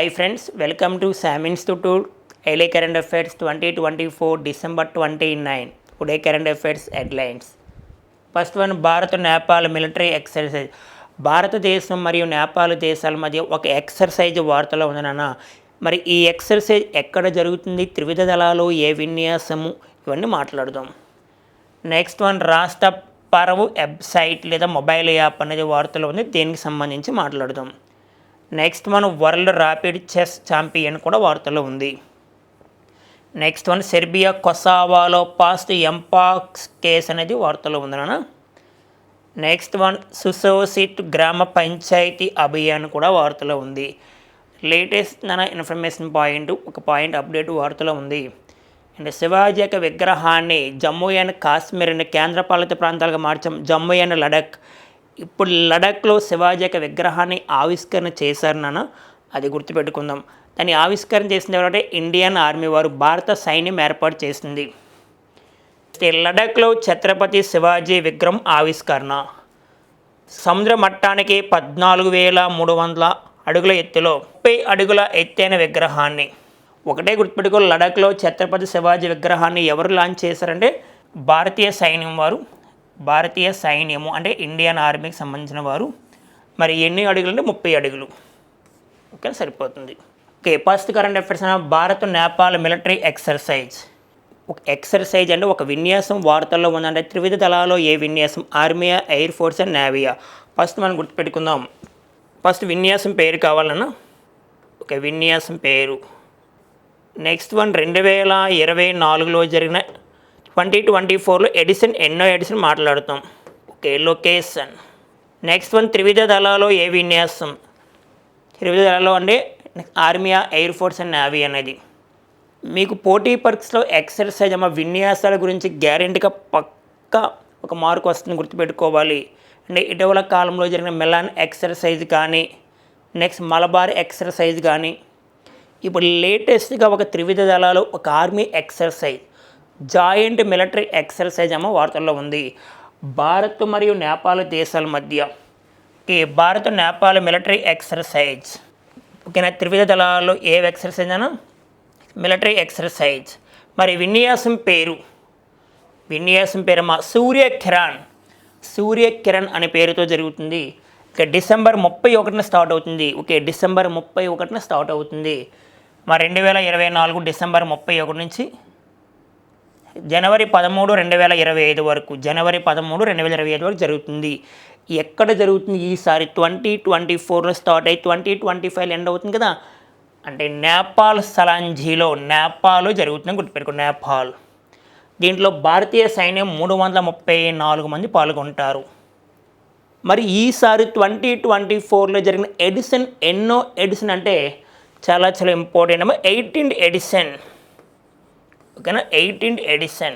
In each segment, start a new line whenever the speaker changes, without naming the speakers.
Hi friends welcome to Shyam institute ఎయిలే current affairs twenty twenty four December twenty nine today current affairs headlines first one Bharat Nepal military exercise భారతదేశం మరియు నేపాల్ దేశాల మధ్య ఒక exercise వార్తలో ఉందన్న మరి ఈ ఎక్సర్సైజ్ ఎక్కడ జరుగుతుంది? త్రివిధ దళాలు ఏ విన్యాసము? ఇవన్నీ మాట్లాడదాం. నెక్స్ట్ వన్ రాష్ట్ర పరవు వెబ్సైట్ లేదా మొబైల్ యాప్ అనేది వార్తలో ఉంది. దీనికి సంబంధించి మాట్లాడదాం. Next one world rapid chess champion కూడా వార్తలో ఉంది. నెక్స్ట్ వన్ సెర్బియా కొసావాలో పాస్ట్ ఎంపాక్స్ కేస్ అనేది వార్తలో ఉంది నాన్న. నెక్స్ట్ వన్ సుసోసిట్ గ్రామ పంచాయతీ అభియాన్ కూడా వార్తలో ఉంది. లేటెస్ట్ నా ఇన్ఫర్మేషన్ పాయింట్ ఒక పాయింట్ అప్డేట్ వార్తలో ఉంది. అండ్ శివాజీ యొక్క విగ్రహాన్ని జమ్మూ అండ్ కాశ్మీర్ అండ్ కేంద్రపాలిత ప్రాంతాలుగా మార్చాం జమ్మూ అండ్ లడక్ ఇప్పుడు లడఖ్లో శివాజీ యొక్క విగ్రహాన్ని ఆవిష్కరణ చేశారు నాన్న. అది గుర్తుపెట్టుకుందాం. దాన్ని ఆవిష్కరణ చేసిన ఎవరంటే ఇండియన్ ఆర్మీ వారు భారత సైన్యం ఏర్పాటు చేసింది. లడఖ్లో ఛత్రపతి శివాజీ విగ్రహం ఆవిష్కరణ. సముద్ర మట్టానికి పద్నాలుగు వేల మూడు వందల అడుగుల ఎత్తులో ముప్పై అడుగుల ఎత్తైన విగ్రహాన్ని. ఒకటే గుర్తుపెట్టుకో లడఖ్లో ఛత్రపతి శివాజీ విగ్రహాన్ని ఎవరు లాంచ్ చేశారంటే భారతీయ సైన్యం వారు భారతీయ సైన్యము అంటే ఇండియన్ ఆర్మీకి సంబంధించిన వారు. మరి ఎన్ని అడుగులు అంటే ముప్పై అడుగులు. ఓకే సరిపోతుంది. Okay first current affairs Bharat Nepal military exercise. ఒక ఎక్సర్సైజ్ అంటే ఒక విన్యాసం వార్తల్లో ఉందంటే త్రివిధ దళాల్లో ఏ విన్యాసం? ఆర్మీయా ఎయిర్ ఫోర్స్ అండ్ నేవియా ఫస్ట్ మనం గుర్తుపెట్టుకుందాం. ఫస్ట్ విన్యాసం పేరు కావాలన్నా? ఒక విన్యాసం పేరు. నెక్స్ట్ వన్ రెండు వేల ఇరవై నాలుగులో జరిగిన ట్వంటీ ట్వంటీ ఫోర్లో ఎడిషన్ ఎన్నో ఎడిషన్ మాట్లాడుతాం. Okay location. నెక్స్ట్ వన్ త్రివిధ దళాలో ఏ విన్యాసం? త్రివిధ దళాలు అంటే army air force and navy అనేది. మీకు పోటీ పరీక్షలో ఎక్సర్సైజ్ అమ్మ విన్యాసాల గురించి గ్యారెంటీగా పక్కా ఒక మార్క్ వస్తుంది గుర్తుపెట్టుకోవాలి. అంటే ఇటీవల కాలంలో జరిగిన మెలాన్ ఎక్సర్సైజ్ కానీ నెక్స్ట్ మలబార్ ఎక్సర్సైజ్ కానీ ఇప్పుడు లేటెస్ట్గా ఒక త్రివిధ దళాలు ఒక army exercise. Joint military exercise ఏమో వార్తల్లో ఉంది. భారత్ మరియు నేపాల్ దేశాల మధ్య ఈ భారత్ నేపాల్ మిలిటరీ ఎక్సర్సైజ్. ఓకేనా? త్రివిధ దళాలు ఏ ఎక్సర్సైజ్ అనా మిలిటరీ ఎక్సర్సైజ్. మరి విన్యాసం పేరు? విన్యాసం పేరు మా సూర్య కిరణ్ సూర్య కిరణ్ అనే పేరుతో జరుగుతుంది. ఇక డిసెంబర్ ముప్పై ఒకటిన స్టార్ట్ అవుతుంది. ఓకే డిసెంబర్ ముప్పై ఒకటిన స్టార్ట్ అవుతుంది. మా రెండు వేల ఇరవై నాలుగు డిసెంబర్ ముప్పై ఒకటి నుంచి జనవరి పదమూడు రెండు వేల ఇరవై ఐదు వరకు జనవరి పదమూడు రెండు వేల ఇరవై ఐదు వరకు జరుగుతుంది. ఎక్కడ జరుగుతుంది? ఈసారి ట్వంటీ ట్వంటీ ఫోర్లో స్టార్ట్ అయ్యి ట్వంటీ ట్వంటీ ఫైవ్ ఎండ్ అవుతుంది కదా? అంటే నేపాల్ సలాంజీలో నేపాల్ జరుగుతుందని గుర్తుపెట్టుకో నేపాల్. దీంట్లో భారతీయ సైన్యం మూడు వందల ముప్పై నాలుగు మంది పాల్గొంటారు. మరి ఈసారి ట్వంటీ ట్వంటీ ఫోర్లో జరిగిన ఎడిసన్ ఎన్నో ఎడిషన్ అంటే చాలా చాలా ఇంపార్టెంట్. Eighteen edition. ఎడిషన్ ఓకేనా? Eighteenth edition.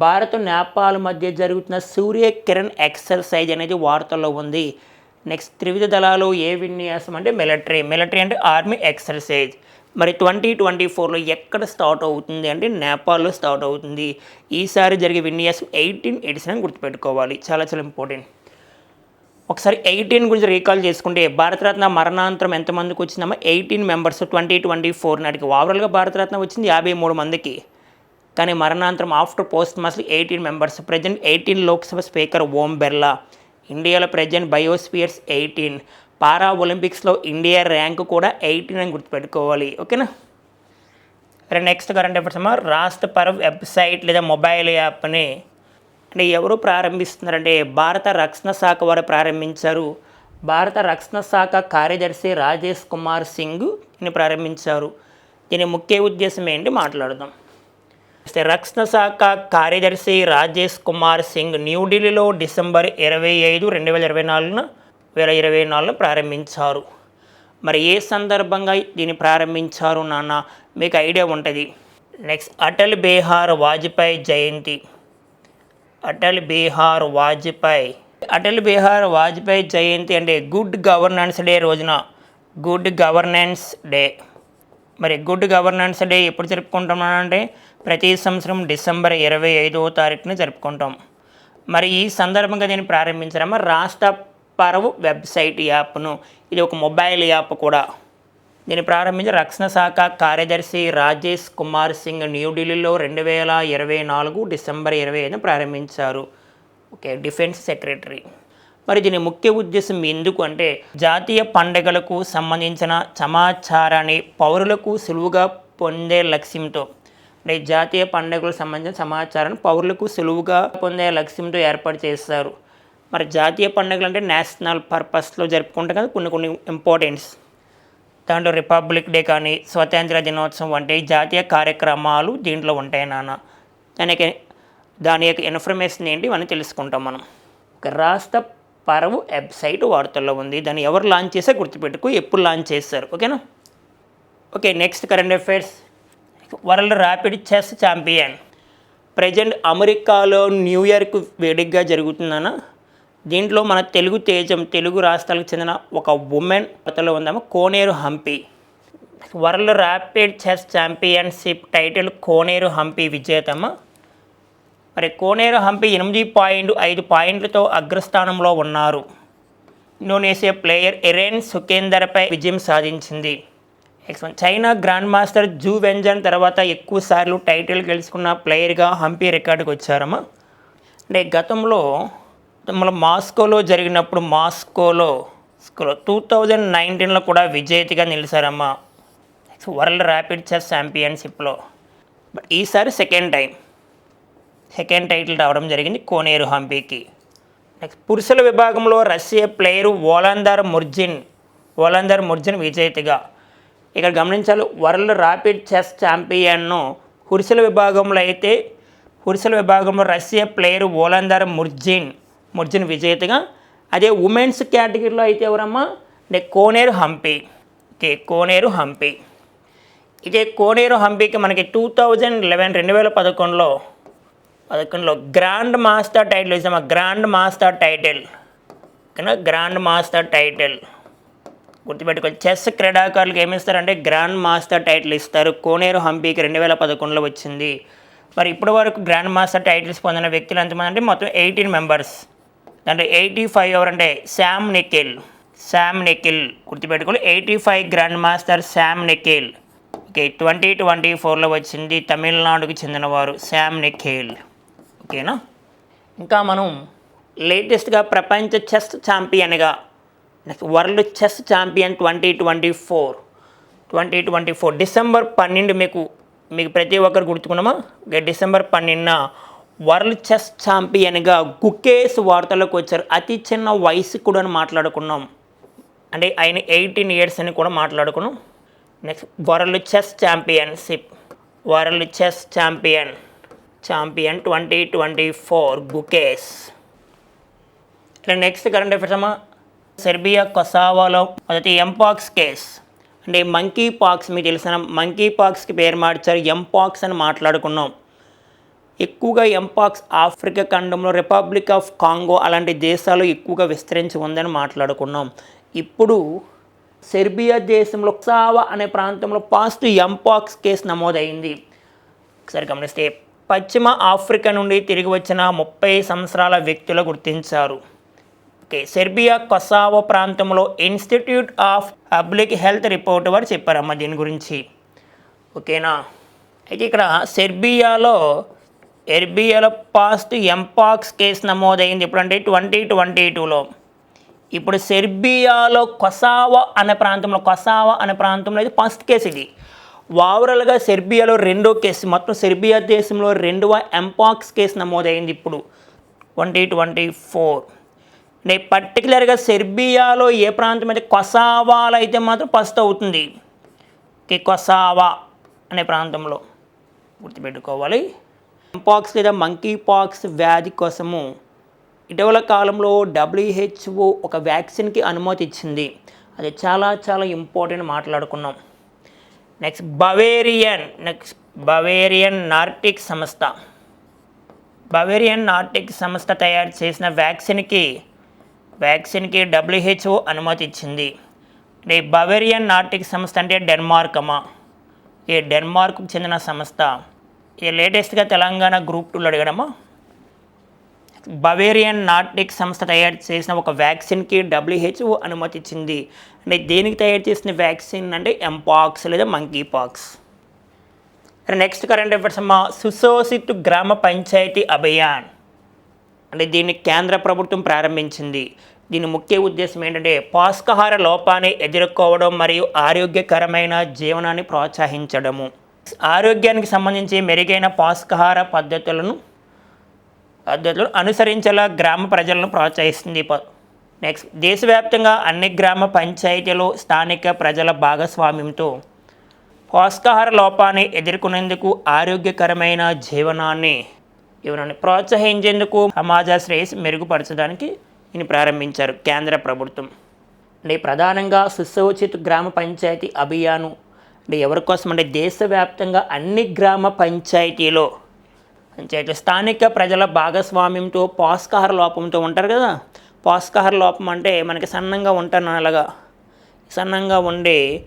భారత్ నేపాల్ మధ్య జరుగుతున్న సూర్య కిరణ్ ఎక్సర్సైజ్ అనేది వార్తల్లో ఉంది. నెక్స్ట్ త్రివిధ దళాలు ఏ విన్యాసం అంటే మిలిటరీ. మిలిటరీ అంటే ఆర్మీ ఎక్సర్సైజ్. మరి ట్వంటీ ట్వంటీ ఫోర్లో ఎక్కడ స్టార్ట్ అవుతుంది అంటే నేపాల్లో స్టార్ట్ అవుతుంది. ఈసారి జరిగే విన్యాసం ఎయిటీన్ ఎడిషన్ అని గుర్తుపెట్టుకోవాలి. చాలా చాలా ఇంపార్టెంట్. ఒకసారి ఎయిటీన్ గురించి రీకాల్ చేసుకుంటే భారతరత్న మరణాంతరం ఎంతమందికి వచ్చిందమ్మా? Eighteen members twenty twenty four నాటికి. ఓవరాల్గా భారతరత్న వచ్చింది యాభై మూడు మందికి. కానీ మరణాంతరం after posthumously eighteen members present eighteen Lok Sabha speaker Om Birla ఇండియాలో ప్రజెంట్ బయోస్పియర్స్ ఎయిటీన్ పారా ఒలింపిక్స్లో ఇండియా ర్యాంక్ కూడా ఎయిటీన్ అని గుర్తుపెట్టుకోవాలి. ఓకేనా? నెక్స్ట్ కరెంట్ అఫేర్స్ అమ్మా. రాష్ట్ర పర్వ్ వెబ్సైట్ లేదా మొబైల్ యాప్ని అంటే ఎవరు ప్రారంభిస్తున్నారంటే భారత రక్షణ శాఖ వారు ప్రారంభించారు. భారత రక్షణ శాఖ కార్యదర్శి రాజేష్ కుమార్ సింగ్ దీన్ని ప్రారంభించారు. దీని ముఖ్య ఉద్దేశం ఏంటి మాట్లాడదాం. అయితే రక్షణ శాఖ కార్యదర్శి రాజేష్ కుమార్ సింగ్ న్యూఢిల్లీలో డిసెంబర్ ఇరవై ఐదు రెండు వేల ఇరవై నాలుగున వేల ఇరవై నాలుగున ప్రారంభించారు. మరి ఏ సందర్భంగా దీన్ని ప్రారంభించారు నాన్న? మీకు ఐడియా ఉంటుంది. నెక్స్ట్ అటల్ బీహార్ వాజ్పేయి జయంతి. అటల్ బీహార్ వాజ్పేయి. అటల్ బీహార్ వాజ్పేయి జయంతి అంటే గుడ్ గవర్నెన్స్ డే రోజున. Good governance day. మరి గుడ్ గవర్నెన్స్ డే ఎప్పుడు జరుపుకుంటామంటే ప్రతి సంవత్సరం డిసెంబర్ ఇరవై ఐదవ తారీఖున జరుపుకుంటాం. మరి ఈ సందర్భంగా దీన్ని ప్రారంభించారమ్మా రాష్ట్ర పరవు వెబ్సైట్ యాప్ను. ఇది ఒక మొబైల్ యాప్ కూడా. దీన్ని ప్రారంభించి రక్షణ శాఖ కార్యదర్శి రాజేష్ కుమార్ సింగ్ న్యూఢిల్లీలో రెండు వేల ఇరవై నాలుగు డిసెంబర్ ఇరవై ఐదున ప్రారంభించారు. Okay defence secretary. మరి దీని ముఖ్య ఉద్దేశం ఎందుకు అంటే జాతీయ పండుగలకు సంబంధించిన సమాచారాన్ని పౌరులకు సులువుగా పొందే లక్ష్యంతో అంటే జాతీయ పండుగలకు సంబంధించిన సమాచారాన్ని పౌరులకు సులువుగా పొందే లక్ష్యంతో ఏర్పాటు చేస్తారు మరి జాతీయ పండుగలు అంటే నేషనల్ పర్పస్లో జరుపుకుంటాం కదా కొన్ని కొన్ని ఇంపార్టెన్స్ దాంట్లో రిపబ్లిక్ డే కానీ స్వతంత్ర దినోత్సవం వంటి జాతీయ కార్యక్రమాలు దీంట్లో ఉంటాయి నాన్న. దానికి దాని యొక్క ఇన్ఫర్మేషన్ ఏంటి ఇవన్నీ తెలుసుకుంటాం మనం. ఒక రాష్ట్ర పరవు వెబ్సైట్ వార్తల్లో ఉంది. దాన్ని ఎవరు లాంచ్ చేస్తే గుర్తుపెట్టుకు. ఎప్పుడు లాంచ్ చేస్తారు. ఓకేనా? Okay next current affairs world rapid chess champion present అమెరికాలో న్యూ ఇయర్కు వేడిగ్గా జరుగుతుందన్న దీంట్లో మన తెలుగు తేజం తెలుగు రాష్ట్రాలకు చెందిన ఒక ఉమెన్ వార్తలో ఉందాము Koneru Humpy. World rapid chess championship title Koneru Humpy విజేతమ్మ. మరి కోనేరు హంపి ఎనిమిది పాయింట్ ఐదు పాయింట్లతో అగ్రస్థానంలో ఉన్నారు. ఇండోనేషియా ప్లేయర్ ఎరెన్ సుకేందర్పై విజయం సాధించింది. Next one China grand master Ju Wenjun తర్వాత ఎక్కువ సార్లు టైటిల్ గెలుచుకున్న ప్లేయర్గా హంపి రికార్డుకి వచ్చారమ్మా అంటే గతంలో మన మాస్కోలో జరిగినప్పుడు మాస్కోలో స్కోలో టూ థౌజండ్ నైన్టీన్లో కూడా విజేతగా నిలిచారమ్మ. వరల్డ్ ర్యాపిడ్ చెస్ ఛాంపియన్షిప్లో. బట్ ఈసారి సెకండ్ టైం. సెకండ్ టైటిల్ రావడం జరిగింది కోనేరు హంపీకి. నెక్స్ట్ పురుషుల విభాగంలో రష్యా ప్లేయరు ఓలందర్ ముర్జిన్ ఓలందర్ ముర్జిన్ విజేతగా. ఇక్కడ గమనించాలి వరల్డ్ ర్యాపిడ్ చెస్ ఛాంపియన్ను పురుషుల విభాగంలో అయితే పురుషుల విభాగంలో రష్యా ప్లేయర్ ఓలందర్ ముర్జిన్ ముర్జిన్ విజేతగా. అదే ఉమెన్స్ కేటగిరీలో అయితే ఎవరమ్మా? అంటే కోనేరు హంపి. ఓకే కోనేరు హంపి. ఇదే కోనేరు హంపికి మనకి టూ థౌజండ్ లెవెన్ రెండు వేల పదకొండులో పదకొండులో గ్రాండ్ మాస్టర్ టైటిల్ ఇచ్చామా గ్రాండ్ మాస్టర్ టైటిల్. ఓకేనా? Grand master title. గుర్తుపెట్టుకోవాలి చెస్ క్రీడాకారులకు ఏమిస్తారంటే గ్రాండ్ మాస్టర్ టైటిల్ ఇస్తారు. కోనేరు హంపీకి రెండు వేల పదకొండులో వచ్చింది. మరి ఇప్పటి వరకు గ్రాండ్ మాస్టర్ టైటిల్స్ పొందిన వ్యక్తులు ఎంతమంది అంటే మొత్తం ఎయిటీన్ మెంబర్స్. దాంట్లో ఎయిటీ ఫైవ్ ఎవరంటే శామ్ నిఖిల్ శామ్ నిఖిల్ గుర్తుపెట్టుకోవాలి eighty five grand master Shyam Nikhil okay twenty twenty ఫోర్లో వచ్చింది తమిళనాడుకు చెందినవారు శామ్ నిఖిల్ ఓకేనా? ఇంకా మనం లేటెస్ట్గా ప్రపంచ chess ఛాంపియన్గా next world chess champion twenty twenty four. Twenty twenty four December పన్నెండు మీకు మీకు ప్రతి ఒక్కరు గుర్తుకున్నామా? డిసెంబర్ పన్నెండున వరల్డ్ చెస్ ఛాంపియన్గా గుకేస్ వార్తలకు వచ్చారు. అతి చిన్న వయసు కూడా అని మాట్లాడుకున్నాం. అంటే ఆయన ఎయిటీన్ ఇయర్స్ అని కూడా మాట్లాడుకున్నాం. Next world chess championship. World chess champion champion twenty twenty four Gukesh. ఇట్లా నెక్స్ట్ కరెంట్ అఫేర్స్ అమ్మా సెర్బియా కొసావాలో మొదటి ఎంపాక్స్ కేస్ అంటే మంకీ పాక్స్ మీకు తెలిసిన మంకీ పాక్స్కి పేరు మార్చారు ఎంపాక్స్ అని మాట్లాడుకున్నాం. ఎక్కువగా ఎంపాక్స్ ఆఫ్రికా ఖండంలో రిపబ్లిక్ ఆఫ్ కాంగో అలాంటి దేశాలు ఎక్కువగా విస్తరించి ఉందని మాట్లాడుకున్నాం. ఇప్పుడు సెర్బియా దేశంలో సావా అనే ప్రాంతంలో పాస్ట్ ఎంపాక్స్ కేసు నమోదైంది. ఒకసారి గమనిస్తే పశ్చిమ ఆఫ్రికా నుండి తిరిగి వచ్చిన ముప్పై సంవత్సరాల వ్యక్తులు గుర్తించారు. ఓకే సెర్బియా కొసావో ప్రాంతంలో institute of public health report వారు చెప్పారమ్మ దీని గురించి. ఓకేనా? అయితే ఇక్కడ సెర్బియాలో ఎర్బియాలో పాస్ట్ ఎంపాక్స్ కేసు నమోదైంది. అంటే ట్వంటీ ట్వంటీ టూలో. ఇప్పుడు సెర్బియాలో కొసావా అనే ప్రాంతంలో కొసావా అనే ప్రాంతంలో ఇది ఫస్ట్ కేసు ఇది. ఓవరాల్గా సెర్బియాలో రెండో కేసు మొత్తం సెర్బియా దేశంలో రెండవ ఎంపాక్స్ కేసు నమోదైంది ఇప్పుడు ట్వంటీ ట్వంటీ ఫోర్. అంటే పర్టికులర్గా సెర్బియాలో ఏ ప్రాంతం అయితే కొసావాలో అయితే మాత్రం ఫస్ట్ అవుతుంది. కొసావా అనే ప్రాంతంలో. గుర్తుపెట్టుకోవాలి. ఎంపాక్స్ లేదా మంకీ పాక్స్ వ్యాధి కోసము ఇటీవల కాలంలో డబ్ల్యూహెచ్ఓ ఒక వ్యాక్సిన్కి అనుమతి ఇచ్చింది. అది చాలా చాలా ఇంపార్టెంట్ మాట్లాడుకున్నాం. Next Bavarian next Bavarian Nordic సంస్థ. బవేరియన్ నార్టిక్ సంస్థ తయారు చేసిన వ్యాక్సిన్కి వ్యాక్సిన్కి డబ్ల్యూహెచ్ఓ అనుమతి ఇచ్చింది. అంటే బవేరియన్ నార్టిక్ సంస్థ అంటే డెన్మార్క్ అమ్మా ఈ డెన్మార్క్కు చెందిన సంస్థ. లేటెస్ట్గా తెలంగాణ గ్రూప్ టూలో అడిగాడమ్మా. బవేరియన్ నాటిక్ సంస్థ తయారు చేసిన ఒక వ్యాక్సిన్కి డబ్ల్యూహెచ్ఓ అనుమతి ఇచ్చింది అంటే దేనికి తయారు చేసిన వ్యాక్సిన్ అంటే ఎంపాక్స్ లేదా monkey pox next current affairs అమ్మ. సుశోషిత్ గ్రామ పంచాయతీ అభియాన్. అంటే దీన్ని కేంద్ర ప్రభుత్వం ప్రారంభించింది. దీని ముఖ్య ఉద్దేశం ఏంటంటే పోషకాహార లోపాన్ని ఎదుర్కోవడం మరియు ఆరోగ్యకరమైన జీవనాన్ని ప్రోత్సహించడము. ఆరోగ్యానికి సంబంధించి మెరుగైన పోషకాహార పద్ధతులను పద్ధతులను అనుసరించేలా గ్రామ ప్రజలను ప్రోత్సహిస్తుంది ప- నెక్స్ట్ దేశవ్యాప్తంగా అన్ని గ్రామ పంచాయతీలు స్థానిక ప్రజల భాగస్వామ్యంతో పోషకాహార లోపాన్ని ఎదుర్కొనేందుకు ఆరోగ్యకరమైన జీవనాన్ని జీవనాన్ని ప్రోత్సహించేందుకు సమాజ శ్రేయస్ మెరుగుపరచడానికి దీన్ని ప్రారంభించారు కేంద్ర ప్రభుత్వం. అంటే ప్రధానంగా సుశోచిత గ్రామ పంచాయతీ అభియాను అంటే ఎవరి కోసం అంటే దేశవ్యాప్తంగా అన్ని గ్రామ పంచాయతీలో పంచాయతీ స్థానిక ప్రజల భాగస్వామ్యంతో పోషకాహార లోపంతో ఉంటారు కదా? పోషకాహార లోపం అంటే మనకి సన్నంగా ఉంటాను అలాగా సన్నంగా ఉండి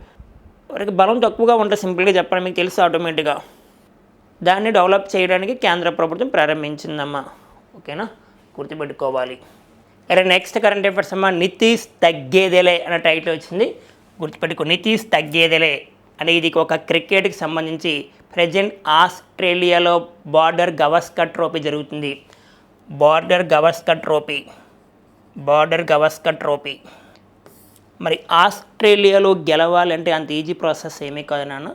వారికి బలం తక్కువగా ఉంటుంది సింపుల్గా చెప్పడం మీకు తెలుసు ఆటోమేటిక్గా దాన్ని డెవలప్ చేయడానికి కేంద్ర ప్రభుత్వం ప్రారంభించిందమ్మా. ఓకేనా? గుర్తుపెట్టుకోవాలి. అరే నెక్స్ట్ కరెంట్ అఫేర్స్ అమ్మా నితీష్ తగ్గేదేలే అనే టైటిల్ వచ్చింది. గుర్తుపెట్టుకో నితీష్ తగ్గేదేలే. అనేది ఒక క్రికెట్కి సంబంధించి ప్రజెంట్ ఆస్ట్రేలియాలో బార్డర్ గవస్కర్ ట్రోఫీ జరుగుతుంది. Border Gavaskar trophy. Border Gavaskar trophy. మరి ఆస్ట్రేలియాలో గెలవాలంటే అంత ఈజీ ప్రాసెస్ ఏమీ కాదు నాన్న.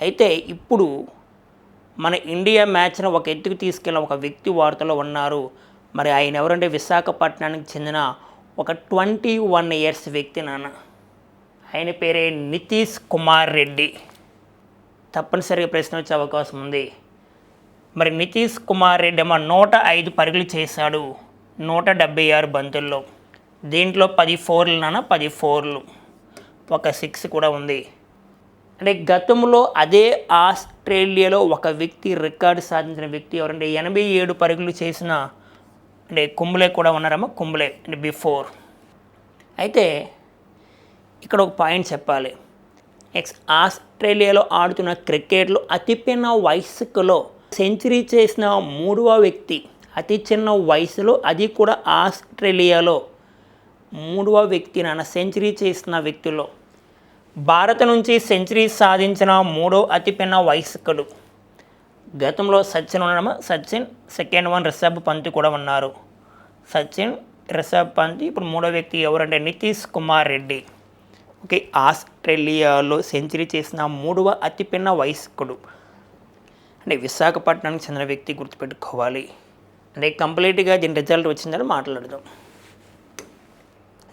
అయితే ఇప్పుడు మన ఇండియా మ్యాచ్ను ఒక ఎత్తుకు తీసుకెళ్ళిన ఒక వ్యక్తి వార్తలో ఉన్నారు. మరి ఆయన ఎవరంటే విశాఖపట్నానికి చెందిన ఒక ట్వంటీ వన్ ఇయర్స్ వ్యక్తి నాన్న. ఆయన పేరే నితీష్ కుమార్ రెడ్డి. తప్పనిసరిగా ప్రశ్న వచ్చే అవకాశం ఉంది. మరి నితీష్ కుమార్ రెడ్డి ఏమో నూట ఐదు పరుగులు చేశాడు. నూట డెబ్బై ఆరు బంతుల్లో. దీంట్లో పది ఫోర్లు నాన్న పది ఫోర్లు. ఒక సిక్స్ కూడా ఉంది. అంటే గతంలో అదే ఆస్ట్రేలియాలో ఒక వ్యక్తి రికార్డు సాధించిన వ్యక్తి ఎవరంటే ఎనభై ఏడు పరుగులు చేసిన అంటే కుంబలే కూడా ఉన్నారమ్మా కుంబలే. అంటే బిఫోర్. అయితే ఇక్కడ ఒక పాయింట్ చెప్పాలి. ఎక్స్ ఆస్ట్రేలియాలో ఆడుతున్న క్రికెట్లో అతి చిన్న వయసులో సెంచరీ చేసిన మూడవ వ్యక్తి అతి చిన్న వయసులో అది కూడా ఆస్ట్రేలియాలో మూడవ వ్యక్తి నాన్న సెంచరీ చేసిన వ్యక్తిలో. భారత నుంచి సెంచరీ సాధించిన మూడో అతిపెన్న వయస్కుడు. గతంలో సచిన్ ఉండడమా సచిన్ సెకండ్ వన్ రిషబ్ పంత్ కూడా ఉన్నారు. సచిన్ రిషబ్ పంత్ ఇప్పుడు మూడో వ్యక్తి ఎవరంటే నితీష్ కుమార్ రెడ్డి. ఓకే ఆస్ట్రేలియాలో సెంచరీ చేసిన మూడవ అతిపిన్న వయస్కుడు. అంటే విశాఖపట్నానికి చెందిన వ్యక్తి గుర్తుపెట్టుకోవాలి. అంటే కంప్లీట్గా దీని రిజల్ట్ వచ్చిందని మాట్లాడదాం.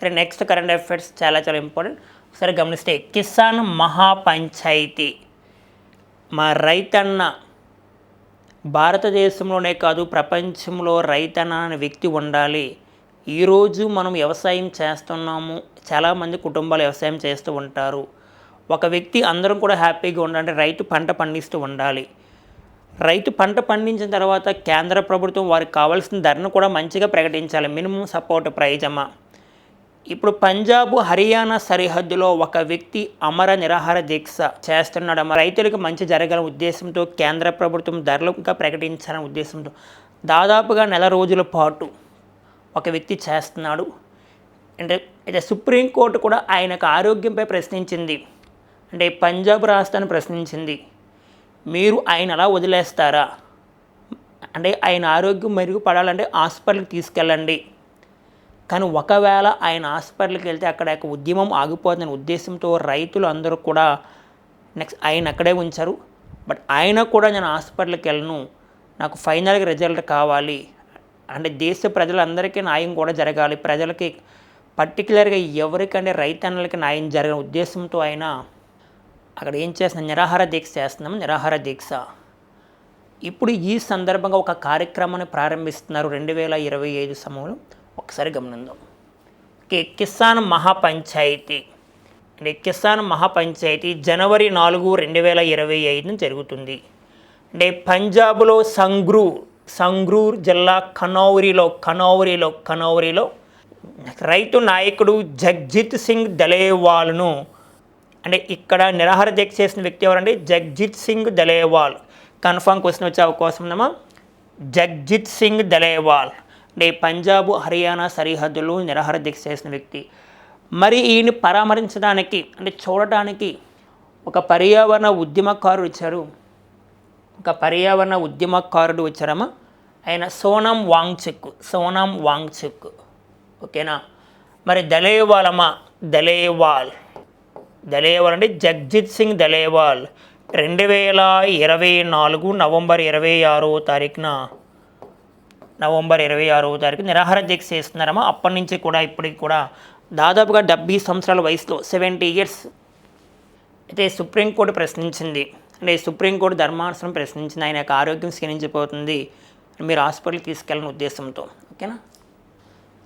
సరే నెక్స్ట్ కరెంట్ అఫైర్స్ చాలా చాలా ఇంపార్టెంట్. సరే గమనిస్తే కిసాన్ మహాపంచాయతీ. మా రైతన్న భారతదేశంలోనే కాదు ప్రపంచంలో రైతన్న అనే వ్యక్తి ఉండాలి. ఈరోజు మనం వ్యవసాయం చేస్తున్నాము. చాలామంది కుటుంబాలు వ్యవసాయం చేస్తూ ఉంటారు. ఒక వ్యక్తి అందరం కూడా హ్యాపీగా ఉండాలంటే రైతు పంట పండిస్తూ ఉండాలి. రైతు పంట పండించిన తర్వాత కేంద్ర ప్రభుత్వం వారికి కావాల్సిన ధరను కూడా మంచిగా ప్రకటించాలి. మినిమం సపోర్ట్ ప్రైజ్ అమ్మ ఇప్పుడు పంజాబ్ హర్యానా సరిహద్దులో ఒక వ్యక్తి అమర నిరాహార దీక్ష చేస్తున్నాడు. రైతులకు మంచి జరగాలనే ఉద్దేశంతో కేంద్ర ప్రభుత్వం ధరలు ఇంకా ప్రకటించాలనే ఉద్దేశంతో దాదాపుగా నెల రోజుల పాటు ఒక వ్యక్తి చేస్తున్నాడు. అంటే అయితే సుప్రీంకోర్టు కూడా ఆయనకు ఆరోగ్యంపై ప్రశ్నించింది. అంటే పంజాబ్ రాష్ట్రాన్ని ప్రశ్నించింది. మీరు ఆయన అలా వదిలేస్తారా? అంటే ఆయన ఆరోగ్యం మెరుగుపడాలంటే హాస్పిటల్కి తీసుకెళ్ళండి. కానీ ఒకవేళ ఆయన హాస్పిటల్కి వెళ్తే అక్కడ యొక్క ఉద్యమం ఆగిపోతుందనే ఉద్దేశంతో రైతులు అందరూ కూడా నెక్స్ట్ ఆయన అక్కడే ఉంచారు. బట్ ఆయన కూడా నేను హాస్పిటల్కి వెళ్ళను. నాకు ఫైనల్గా రిజల్ట్ కావాలి. అంటే దేశ ప్రజలందరికీ న్యాయం కూడా జరగాలి. ప్రజలకి పర్టికులర్గా ఎవరికంటే రైతన్నలకి న్యాయం జరిగిన ఉద్దేశంతో ఆయన అక్కడ ఏం చేస్తున్నాం నిరాహార దీక్ష చేస్తున్నాము నిరాహార దీక్ష. ఇప్పుడు ఈ సందర్భంగా ఒక కార్యక్రమాన్ని ప్రారంభిస్తున్నారు రెండు వేల ఇరవై ఐదు సమయంలో. ఒకసారి గమనిందాం. కి కిసాన్ మహాపంచాయతీ. అంటే కిసాన్ మహాపంచాయతీ జనవరి నాలుగు రెండు వేల ఇరవై ఐదున జరుగుతుంది. అంటే పంజాబ్లో సంగ్రూర్ సంగ్రూర్ జిల్లా కనౌరిలో కనౌరిలో కనౌరిలో రైతు నాయకుడు జగ్జిత్ సింగ్ దలేవాల్ను అంటే ఇక్కడ నిరాహార దీక్ష చేసిన వ్యక్తి ఎవరంటే జగ్జిత్ సింగ్ దలేవాల్ కన్ఫామ్ క్వశ్చన్ వచ్చే అవకాశం ఉందమ్మా. జగ్జిత్ సింగ్ దలేవాల్ అంటే పంజాబ్ హర్యానా సరిహద్దులు నిరాహార దీక్ష చేసిన వ్యక్తి. మరి ఈయన పరామర్శించడానికి అంటే చూడటానికి ఒక పర్యావరణ ఉద్యమకారుడు వచ్చారు. ఒక పర్యావరణ ఉద్యమకారుడు వచ్చారమ్మా. ఆయన సోనం వాంగ్చుక్ సోనం వాంగ్చుక్ ఓకేనా? మరి దలేవాలమ్మా దలేవాల్ దలేవాల్ అంటే జగ్జిత్ సింగ్ దలేవాల్ రెండు వేల ఇరవై నాలుగు నవంబర్ ఇరవై ఆరో తారీఖున నవంబర్ ఇరవై ఆరో తారీఖు నిరాహార దీక్ష చేస్తున్నారమ్మా. అప్పటి నుంచి కూడా ఇప్పటికి కూడా దాదాపుగా డెబ్బై సంవత్సరాల వయసులో సెవెంటీ ఇయర్స్ అయితే సుప్రీంకోర్టు ప్రశ్నించింది. అంటే సుప్రీంకోర్టు ధర్మాసనం ప్రశ్నించింది. ఆయన యొక్క ఆరోగ్యం క్షీణించిపోతుంది. మీరు హాస్పిటల్కి తీసుకెళ్ళని ఉద్దేశంతో ఓకేనా?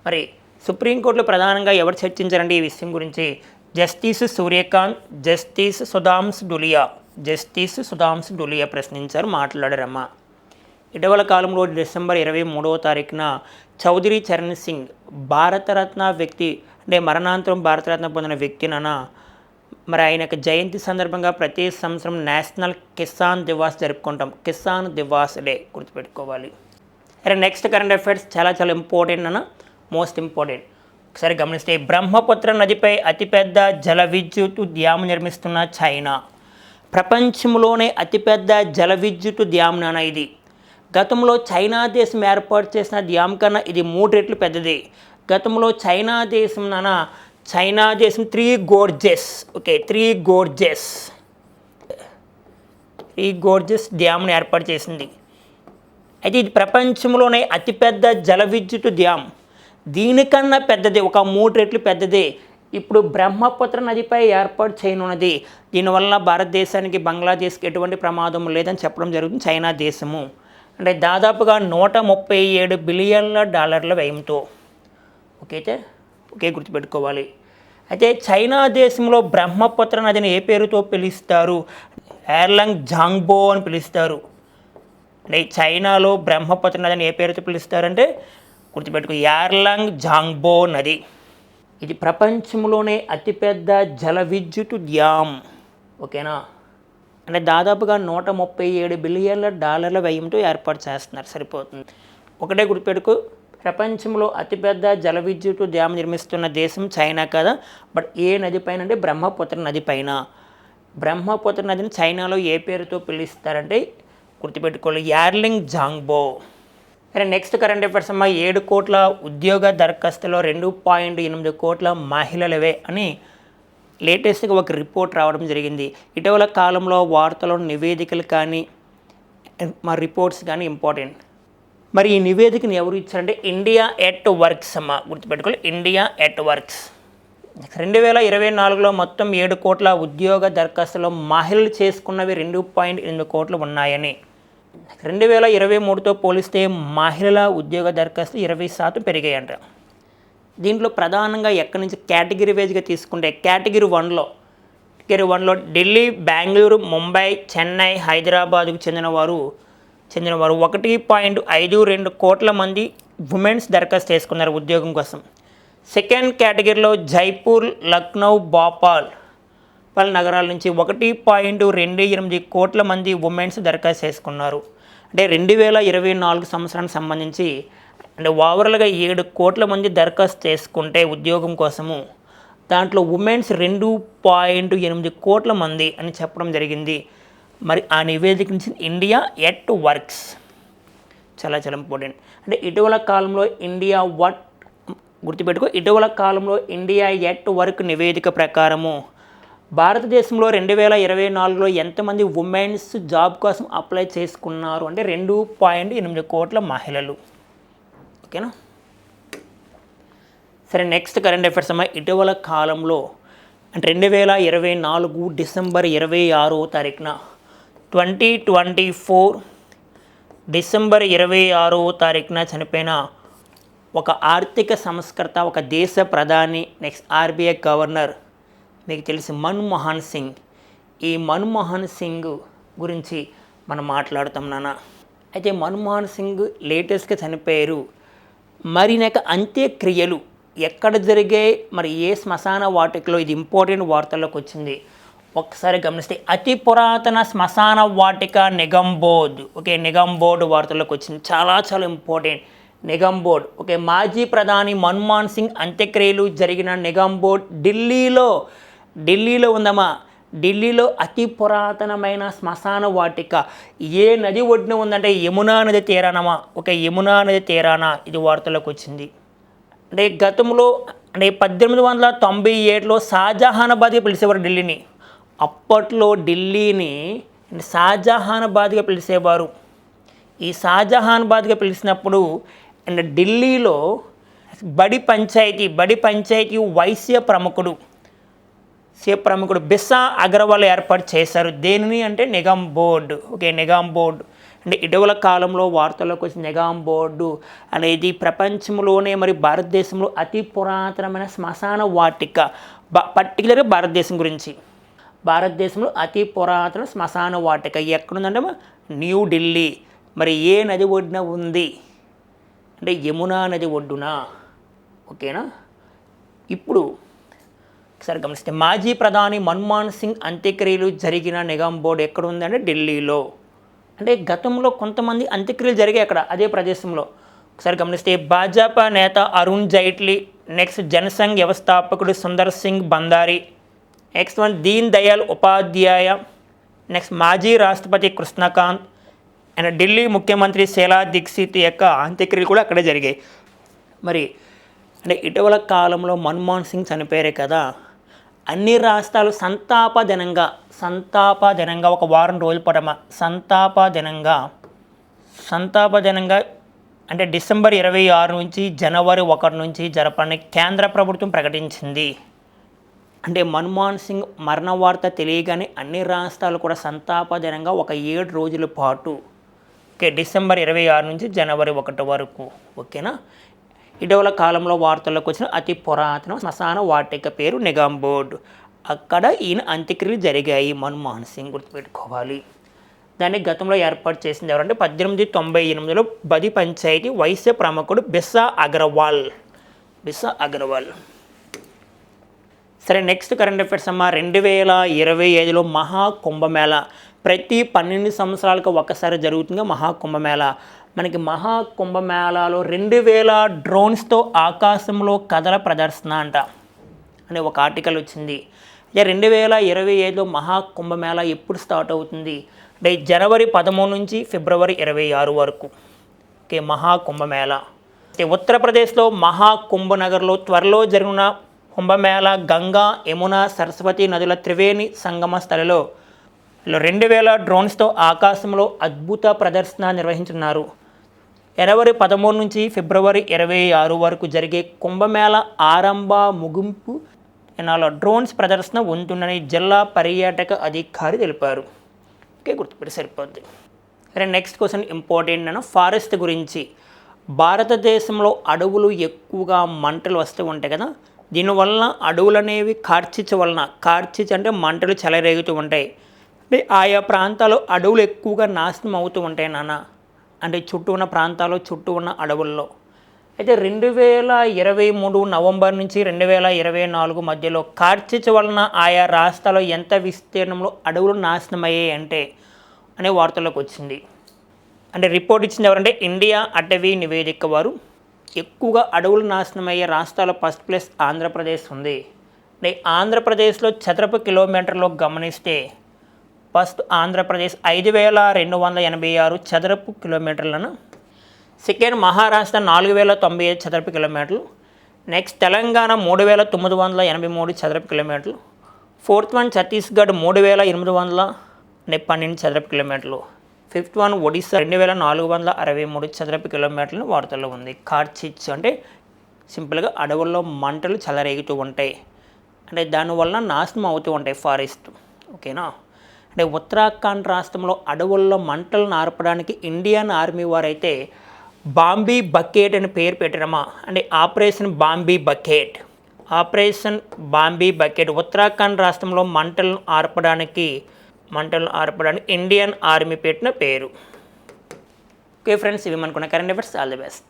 మరి సుప్రీంకోర్టులో ప్రధానంగా ఎవరు చర్చించారండి ఈ విషయం గురించి? Justice Surya Kant justice Sudhanshu Dhulia. Justice Sudhanshu Dhulia ప్రశ్నించారు మాట్లాడారమ్మ. ఇటీవల కాలంలో డిసెంబర్ ఇరవై మూడవ తారీఖున చౌదరి చరణ్ సింగ్ భారతరత్న వ్యక్తి అంటే మరణాంతరం భారతరత్న పొందిన వ్యక్తినన మరి ఆయన యొక్క జయంతి సందర్భంగా ప్రతి సంవత్సరం నేషనల్ కిసాన్ దివాస్ జరుపుకుంటాం. కిసాన్ దివాస్ డే గుర్తుపెట్టుకోవాలి. అరే నెక్స్ట్ కరెంట్ అఫైర్స్ చాలా చాలా ఇంపార్టెంట్ అన్న మోస్ట్ ఇంపార్టెంట్ ఒకసారి గమనిస్తే బ్రహ్మపుత్ర నదిపై అతిపెద్ద జల విద్యుత్ డ్యామ్ నిర్మిస్తున్న చైనా. ప్రపంచంలోనే అతిపెద్ద జల విద్యుత్ డ్యామ్ నాన్న ఇది. గతంలో చైనా దేశం ఏర్పాటు చేసిన డ్యామ్ కన్నా ఇది మూడు రెట్లు పెద్దది. గతంలో చైనా దేశం నాన్న చైనా దేశం three Gorges okay three Gorges three Gorges డ్యామ్ను ఏర్పాటు చేసింది. అయితే ఇది ప్రపంచంలోనే అతిపెద్ద జల విద్యుత్ డ్యామ్ దీనికన్నా పెద్దది ఒక మూడు రెట్లు పెద్దది. ఇప్పుడు బ్రహ్మపుత్ర నదిపై ఏర్పాటు చేయనున్నది. దీనివల్ల భారతదేశానికి బంగ్లాదేశ్కి ఎటువంటి ప్రమాదం లేదని చెప్పడం జరుగుతుంది చైనా దేశము. అంటే దాదాపుగా నూట ముప్పై ఏడు బిలియన్ల డాలర్ల వ్యయంతో. ఓకే అయితే ఒకే గుర్తుపెట్టుకోవాలి. అయితే చైనా దేశంలో బ్రహ్మపుత్ర నదిని ఏ పేరుతో పిలుస్తారు? ఎర్లంగ్ జాంగ్బో అని పిలుస్తారు. చైనాలో బ్రహ్మపుత్ర నదిని ఏ పేరుతో పిలుస్తారంటే గుర్తుపెట్టుకో యార్లాంగ్ జాంగ్బో నది. ఇది ప్రపంచంలోనే అతిపెద్ద జల విద్యుత్ డ్యామ్. ఓకేనా? అంటే దాదాపుగా నూట ముప్పై ఏడు బిలియన్ల డాలర్ల వ్యయంతో ఏర్పాటు చేస్తున్నారు. సరిపోతుంది. ఒకటే గుర్తుపెట్టుకు ప్రపంచంలో అతిపెద్ద జల విద్యుత్ డ్యామ్ నిర్మిస్తున్న దేశం చైనా కదా? బట్ ఏ నది పైన అంటే బ్రహ్మపుత్ర నది పైన. బ్రహ్మపుత్ర నదిని చైనాలో ఏ పేరుతో పిలుస్తారంటే గుర్తుపెట్టుకోవాలి. యార్లింగ్ జాంగ్బో. సరే నెక్స్ట్ కరెంట్ అఫైర్స్ అమ్మ ఏడు కోట్ల ఉద్యోగ దరఖాస్తులో రెండు పాయింట్ ఎనిమిది కోట్ల మహిళలవే అని లేటెస్ట్గా ఒక రిపోర్ట్ రావడం జరిగింది. ఇటీవల కాలంలో వార్తలు నివేదికలు కానీ మా రిపోర్ట్స్ కానీ ఇంపార్టెంట్ మరి ఈ నివేదికను ఎవరు ఇచ్చారంటే ఇండియా ఎట్ వర్క్స్ అమ్మ గుర్తుపెట్టుకోవాలి. ఇండియా ఎట్ వర్క్స్ రెండు వేల ఇరవై నాలుగులో మొత్తం ఏడు కోట్ల ఉద్యోగ దరఖాస్తులో మహిళలు చేసుకున్నవి రెండు పాయింట్ ఎనిమిది కోట్లు ఉన్నాయని. రెండు వేల ఇరవై మూడుతో పోలిస్తే మహిళల ఉద్యోగ దరఖాస్తులు ఇరవై శాతం పెరిగాయంట. దీంట్లో ప్రధానంగా ఎక్కడి నుంచి కేటగిరీ వైజ్గా తీసుకుంటే కేటగిరీ వన్లో కేటగిరీ వన్లో ఢిల్లీ బెంగళూరు ముంబై చెన్నై హైదరాబాద్కు చెందినవారు చెందినవారు ఒకటి పాయింట్ ఐదు రెండు కోట్ల మంది ఉమెన్స్ దరఖాస్తు చేసుకున్నారు ఉద్యోగం కోసం. సెకండ్ కేటగిరీలో జైపూర్ లక్నో భోపాల్ మున్సిపల్ నగరాల నుంచి ఒకటి పాయింట్ రెండు ఎనిమిది కోట్ల మంది ఉమెన్స్ దరఖాస్తు చేసుకున్నారు. అంటే రెండు వేల ఇరవై నాలుగు సంవత్సరానికి సంబంధించి అంటే ఓవరాల్గా ఏడు కోట్ల మంది దరఖాస్తు చేసుకుంటే ఉద్యోగం కోసము దాంట్లో ఉమెన్స్ రెండు పాయింట్ ఎనిమిది కోట్ల మంది అని చెప్పడం జరిగింది. మరి ఆ నివేదిక నుంచి ఇండియా ఎట్ వర్క్స్? చాలా చాలా ఇంపార్టెంట్. అంటే ఇటీవల కాలంలో ఇండియా వట్ గుర్తుపెట్టుకో ఇటీవల కాలంలో ఇండియా ఎట్ వర్క్ నివేదిక ప్రకారము భారతదేశంలో రెండు వేల ఇరవై నాలుగులో ఎంతమంది ఉమెన్స్ జాబ్ కోసం అప్లై చేసుకున్నారు? అంటే రెండు పాయింట్ ఎనిమిది కోట్ల మహిళలు. ఓకేనా? సరే నెక్స్ట్ కరెంట్ అఫైర్స్ అమ్మ ఇటీవల కాలంలో అంటే రెండు వేల ఇరవై నాలుగు డిసెంబర్ ఇరవై ఆరో తారీఖున ట్వంటీ ట్వంటీ ఫోర్ డిసెంబర్ ఇరవై ఆరో తారీఖున చనిపోయిన ఒక ఆర్థిక సంస్కర్త ఒక దేశ ప్రధాని నెక్స్ట్ ఆర్బీఐ గవర్నర్ మీకు తెలిసి మన్మోహన్ సింగ్. ఈ మన్మోహన్ సింగ్ గురించి మనం మాట్లాడుతాం నాన్న. అయితే మన్మోహన్ సింగ్ లేటెస్ట్గా చనిపోయారు. మరి నాకు అంత్యక్రియలు ఎక్కడ జరిగే మరి ఏ శ్మశాన వాటికలో ఇది ఇంపార్టెంట్ వార్తల్లోకి వచ్చింది? ఒకసారి గమనిస్తే అతి పురాతన శ్మశాన వాటిక నిగమ్ ఓకే నిగమ్ బోర్డు వార్తల్లోకి వచ్చింది. చాలా చాలా ఇంపార్టెంట్. నిగంబోర్డ్ ఓకే మాజీ ప్రధాని మన్మోహన్ సింగ్ అంత్యక్రియలు జరిగిన నిగంబోర్డ్ ఢిల్లీలో ఢిల్లీలో ఉందమ్మా. ఢిల్లీలో అతి పురాతనమైన శ్మశాన వాటిక. ఏ నది ఒడ్డున ఉందంటే యమునా నది తీరానమా ఒక యమునా నది తీరాన ఇది వార్తలకు వచ్చింది. అంటే గతంలో అంటే పద్దెనిమిది వందల తొంభై ఏడులో షాజహానాబాద్గా పిలిచేవారు ఢిల్లీని. అప్పట్లో ఢిల్లీని షాజహానాబాద్గా పిలిచేవారు. ఈ షాజహానాబాద్గా పిలిచినప్పుడు అండ్ ఢిల్లీలో బడి పంచాయతీ బడి పంచాయతీ వైశ్య ప్రముఖుడు సే ప్రముఖుడు బిస్సా అగర్వాల్ ఏర్పాటు చేశారు. దేనిని అంటే Nigam board. Okay Nigam board. అంటే ఇటీవల కాలంలో వార్తల్లోకి వచ్చిన నిగమ్ బోర్డు అనేది ప్రపంచంలోనే మరి భారతదేశంలో అతి పురాతనమైన శ్మశాన వాటిక. బ పర్టికులర్గా భారతదేశం గురించి. భారతదేశంలో అతి పురాతన శ్మశాన వాటిక ఎక్కడుందంటే న్యూ ఢిల్లీ. మరి ఏ నది ఒడ్డున ఉంది? అంటే యమునా నది ఒడ్డున? ఓకేనా? ఇప్పుడు ఒకసారి గమనిస్తే మాజీ ప్రధాని మన్మోహన్ సింగ్ అంత్యక్రియలు జరిగిన నిగమ్ బోర్డు ఎక్కడ ఉందంటే ఢిల్లీలో. అంటే గతంలో కొంతమంది అంత్యక్రియలు జరిగాయి అక్కడ అదే ప్రదేశంలో. ఒకసారి గమనిస్తే భాజపా నేత అరుణ్ జైట్లీ నెక్స్ట్ జనసంఘ్ వ్యవస్థాపకుడు Sundar Singh Bhandari next one Deen Dayal Upadhyaya next మాజీ రాష్ట్రపతి కృష్ణకాంత్ అండ్ ఢిల్లీ ముఖ్యమంత్రి శీలా దీక్షిత్ యొక్క అంత్యక్రియలు కూడా అక్కడే జరిగాయి. మరి అంటే ఇటీవల కాలంలో మన్మోహన్ సింగ్ చనిపోయారు కదా అన్ని రాష్ట్రాలు సంతాప దినంగా సంతాప దినంగా ఒక వారం రోజుల పడమ సంతాప దినంగా సంతాప దినంగా అంటే డిసెంబర్ ఇరవై ఆరు నుంచి జనవరి ఒకటి నుంచి జరపని కేంద్ర ప్రభుత్వం ప్రకటించింది. అంటే మన్మోహన్ సింగ్ మరణ వార్త తెలియగానే అన్ని రాష్ట్రాలు కూడా సంతాప దినంగా ఒక ఏడు రోజుల పాటు ఓకే డిసెంబర్ ఇరవై ఆరు నుంచి జనవరి ఒకటి వరకు ఓకేనా? ఇటీవల కాలంలో వార్తల్లోకి వచ్చిన అతి పురాతన శ్మశాన వాటిక పేరు నిగమ్ బోర్డు అక్కడ ఈయన అంత్యక్రియలు జరిగాయి. మన్మోహన్ సింగ్ గుర్తుపెట్టుకోవాలి. దాన్ని గతంలో ఏర్పాటు చేసింది ఎవరంటే పద్దెనిమిది తొంభై ఎనిమిదిలో బది పంచాయతీ వైశ్య ప్రముఖుడు బిస్సా అగర్వాల్. బిస్సా అగర్వాల్. సరే నెక్స్ట్ కరెంట్ అఫైర్స్ అమ్మ. రెండు వేల ఇరవై ఐదులో మహా కుంభమేళ ప్రతి పన్నెండు సంవత్సరాలకు ఒకసారి జరుగుతుంది మహా కుంభమేళ మనకి మహా కుంభమేళాలో రెండు వేల డ్రోన్స్తో ఆకాశంలో కథల ప్రదర్శన అంట. అనే ఒక ఆర్టికల్ వచ్చింది. ఇక రెండు వేల ఇరవై ఐదులో మహా కుంభమేళ ఎప్పుడు స్టార్ట్ అవుతుంది? అంటే జనవరి పదమూడు నుంచి ఫిబ్రవరి ఇరవై ఆరు వరకు. ఓకే మహా కుంభమేళ. అయితే ఉత్తరప్రదేశ్లో మహా కుంభనగర్లో త్వరలో జరిగిన కుంభమేళ గంగా యమున సరస్వతి నదుల త్రివేణి సంగమ స్థలిలో రెండు వేల డ్రోన్స్తో ఆకాశంలో అద్భుత ప్రదర్శన నిర్వహించున్నారు జనవరి పదమూడు నుంచి ఫిబ్రవరి ఇరవై ఆరు వరకు జరిగే కుంభమేళ ఆరంభ ముగింపు దినాల్లో డ్రోన్స్ ప్రదర్శన ఉంటుందని జిల్లా పర్యాటక అధికారి తెలిపారు. ఓకే గుర్తుపెట్టి సరిపోద్ది. సరే నెక్స్ట్ క్వశ్చన్ ఇంపార్టెంట్ అన్న ఫారెస్ట్ గురించి. భారతదేశంలో అడవులు ఎక్కువగా మంటలు వస్తూ ఉంటాయి కదా దీనివల్ల అడవులు అనేవి వలన కార్చిచ్ అంటే మంటలు చెలరేగుతూ ఉంటాయి. అంటే ఆయా ప్రాంతాల్లో అడవులు ఎక్కువగా నాశనం అవుతూ ఉంటాయి నాన్న. అంటే చుట్టూ ఉన్న ప్రాంతాల్లో చుట్టూ ఉన్న అడవుల్లో. అయితే రెండు వేల ఇరవై మూడు నవంబర్ నుంచి రెండు వేల ఇరవై నాలుగు మధ్యలో కార్చిచ వలన ఆయా రాష్ట్రాల్లో ఎంత విస్తీర్ణంలో అడవులు నాశనమయ్యాయి అంటే అనే వార్తల్లోకి వచ్చింది. అంటే రిపోర్ట్ ఇచ్చింది ఎవరంటే ఇండియా అటవీ నివేదిక వారు. ఎక్కువగా అడవులు నాశనం అయ్యే రాష్ట్రాల ఫస్ట్ ప్లేస్ ఆంధ్రప్రదేశ్ ఉంది. అంటే ఆంధ్రప్రదేశ్లో చదరపు కిలోమీటర్లో గమనిస్తే ఫస్ట్ ఆంధ్రప్రదేశ్ ఐదు వేల రెండు వందల ఎనభై ఆరు చదరపు కిలోమీటర్లను సెకండ్ మహారాష్ట్ర నాలుగు వేల తొంభై ఐదు చదరపు కిలోమీటర్లు నెక్స్ట్ తెలంగాణ మూడు వేల తొమ్మిది వందల ఎనభై మూడు చదరపు కిలోమీటర్లు ఫోర్త్ వన్ ఛత్తీస్గఢ్ మూడు వేల ఎనిమిది వందల పన్నెండు చదరపు కిలోమీటర్లు ఫిఫ్త్ వన్ ఒడిస్సా రెండు వేల నాలుగు వందల అరవై మూడు చదరపు కిలోమీటర్లు వార్తల్లో ఉంది. కార్చిచ్ అంటే సింపుల్గా అడవుల్లో మంటలు చెలరేగుతూ ఉంటాయి. అంటే దానివల్ల నాశనం అవుతూ ఉంటాయి ఫారెస్ట్. ఓకేనా? అంటే ఉత్తరాఖండ్ రాష్ట్రంలో అడవుల్లో మంటలను ఆర్పడానికి ఇండియన్ ఆర్మీ వారైతే బాంబీ బకెట్ అని పేరు పెట్టడమా అంటే operation Bambi bucket. Operation Bambi bucket. Uttarakhand రాష్ట్రంలో మంటలను ఆర్పడానికి మంటలను ఆర్పడానికి ఇండియన్ ఆర్మీ పెట్టిన పేరు. ఓకే ఫ్రెండ్స్ ఇవి మనకున్న current affairs. All the best.